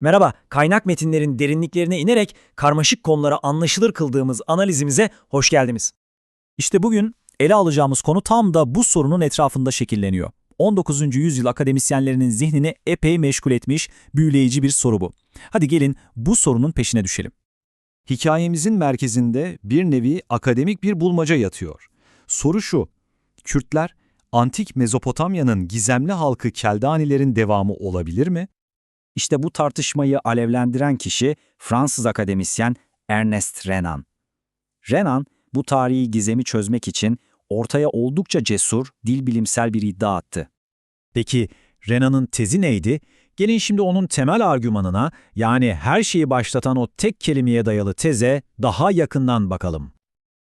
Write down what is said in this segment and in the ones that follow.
Merhaba, kaynak metinlerin derinliklerine inerek karmaşık konulara anlaşılır kıldığımız analizimize hoş geldiniz. İşte bugün ele alacağımız konu tam da bu sorunun etrafında şekilleniyor. 19. yüzyıl akademisyenlerinin zihnini epey meşgul etmiş, büyüleyici bir soru bu. Hadi gelin bu sorunun peşine düşelim. Hikayemizin merkezinde bir nevi akademik bir bulmaca yatıyor. Soru şu, Kürtler, antik Mezopotamya'nın gizemli halkı Keldanilerin devamı olabilir mi? İşte bu tartışmayı alevlendiren kişi Fransız akademisyen Ernest Renan. Renan, bu tarihi gizemi çözmek için ortaya oldukça cesur, dil bilimsel bir iddia attı. Peki Renan'ın tezi neydi? Gelin şimdi onun temel argümanına yani her şeyi başlatan o tek kelimeye dayalı teze daha yakından bakalım.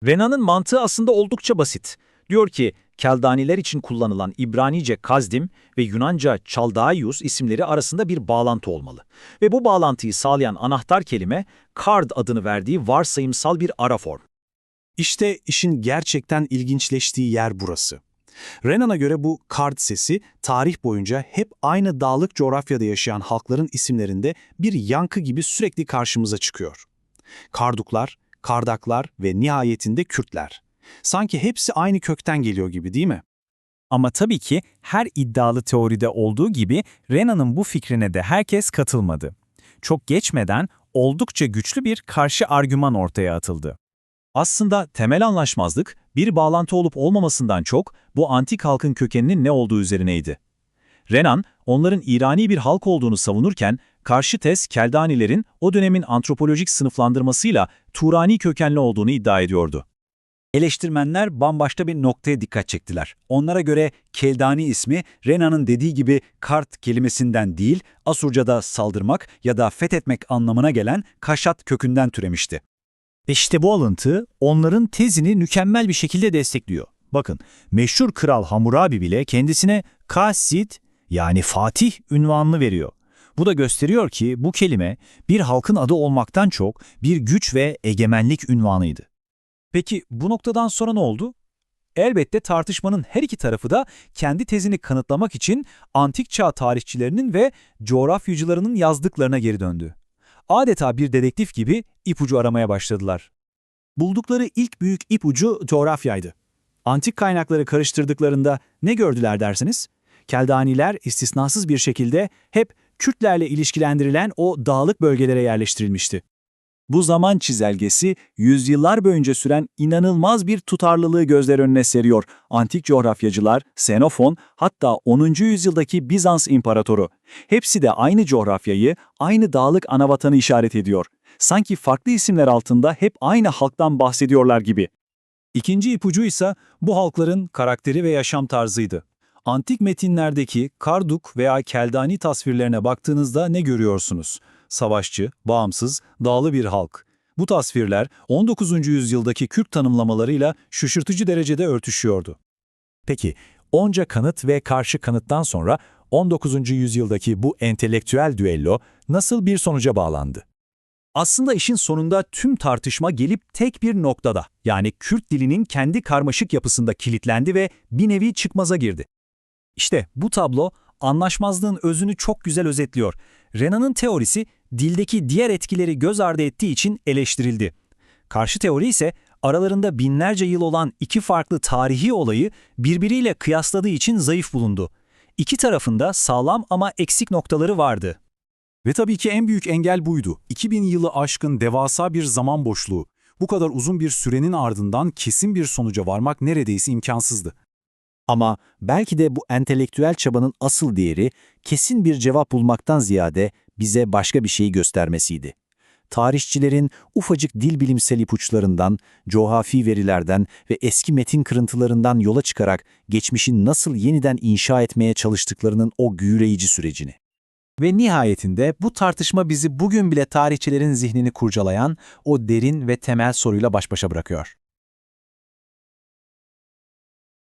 Renan'ın mantığı aslında oldukça basit. Diyor ki Keldaniler için kullanılan İbranice Kazdim ve Yunanca Çaldaius isimleri arasında bir bağlantı olmalı. Ve bu bağlantıyı sağlayan anahtar kelime Kard adını verdiği varsayımsal bir ara form. İşte işin gerçekten ilginçleştiği yer burası. Renan'a göre bu kard sesi tarih boyunca hep aynı dağlık coğrafyada yaşayan halkların isimlerinde bir yankı gibi sürekli karşımıza çıkıyor. Karduklar, Kardaklar ve nihayetinde Kürtler. Sanki hepsi aynı kökten geliyor gibi değil mi? Ama tabii ki her iddialı teoride olduğu gibi Renan'ın bu fikrine de herkes katılmadı. Çok geçmeden oldukça güçlü bir karşı argüman ortaya atıldı. Aslında temel anlaşmazlık bir bağlantı olup olmamasından çok bu antik halkın kökeninin ne olduğu üzerineydi. Renan, onların İrani bir halk olduğunu savunurken, karşı tez Keldanilerin o dönemin antropolojik sınıflandırmasıyla Turani kökenli olduğunu iddia ediyordu. Eleştirmenler bambaşka bir noktaya dikkat çektiler. Onlara göre Keldani ismi Renan'ın dediği gibi kart kelimesinden değil, Asurca'da saldırmak ya da fethetmek anlamına gelen kaşat kökünden türemişti. Ve işte bu alıntı onların tezini mükemmel bir şekilde destekliyor. Bakın, meşhur kral Hammurabi bile kendisine Kasid yani Fatih ünvanını veriyor. Bu da gösteriyor ki bu kelime bir halkın adı olmaktan çok bir güç ve egemenlik ünvanıydı. Peki bu noktadan sonra ne oldu? Elbette tartışmanın her iki tarafı da kendi tezini kanıtlamak için antik çağ tarihçilerinin ve coğrafyacılarının yazdıklarına geri döndü. Adeta bir dedektif gibi ipucu aramaya başladılar. Buldukları ilk büyük ipucu coğrafyaydı. Antik kaynakları karıştırdıklarında ne gördüler dersiniz? Keldaniler istisnasız bir şekilde hep Kürtlerle ilişkilendirilen o dağlık bölgelere yerleştirilmişti. Bu zaman çizelgesi yüzyıllar boyunca süren inanılmaz bir tutarlılığı gözler önüne seriyor. Antik coğrafyacılar, Xenofon, hatta 10. yüzyıldaki Bizans imparatoru. Hepsi de aynı coğrafyayı, aynı dağlık anavatanı işaret ediyor. Sanki farklı isimler altında hep aynı halktan bahsediyorlar gibi. İkinci ipucu ise bu halkların karakteri ve yaşam tarzıydı. Antik metinlerdeki Karduk veya Keldani tasvirlerine baktığınızda ne görüyorsunuz? Savaşçı, bağımsız, dağlı bir halk. Bu tasvirler 19. yüzyıldaki Kürt tanımlamalarıyla şaşırtıcı derecede örtüşüyordu. Peki, onca kanıt ve karşı kanıttan sonra 19. yüzyıldaki bu entelektüel düello nasıl bir sonuca bağlandı? Aslında işin sonunda tüm tartışma gelip tek bir noktada, yani Kürt dilinin kendi karmaşık yapısında kilitlendi ve bir nevi çıkmaza girdi. İşte bu tablo anlaşmazlığın özünü çok güzel özetliyor. Renan'ın teorisi dildeki diğer etkileri göz ardı ettiği için eleştirildi. Karşı teori ise aralarında binlerce yıl olan iki farklı tarihi olayı birbiriyle kıyasladığı için zayıf bulundu. İki tarafında sağlam ama eksik noktaları vardı. Ve tabii ki en büyük engel buydu. 2000 yılı aşkın devasa bir zaman boşluğu. Bu kadar uzun bir sürenin ardından kesin bir sonuca varmak neredeyse imkansızdı. Ama belki de bu entelektüel çabanın asıl değeri kesin bir cevap bulmaktan ziyade bize başka bir şeyi göstermesiydi. Tarihçilerin ufacık dil bilimsel ipuçlarından, coğrafi verilerden ve eski metin kırıntılarından yola çıkarak geçmişin nasıl yeniden inşa etmeye çalıştıklarının o büyüleyici sürecini. Ve nihayetinde bu tartışma bizi bugün bile tarihçilerin zihnini kurcalayan o derin ve temel soruyla baş başa bırakıyor.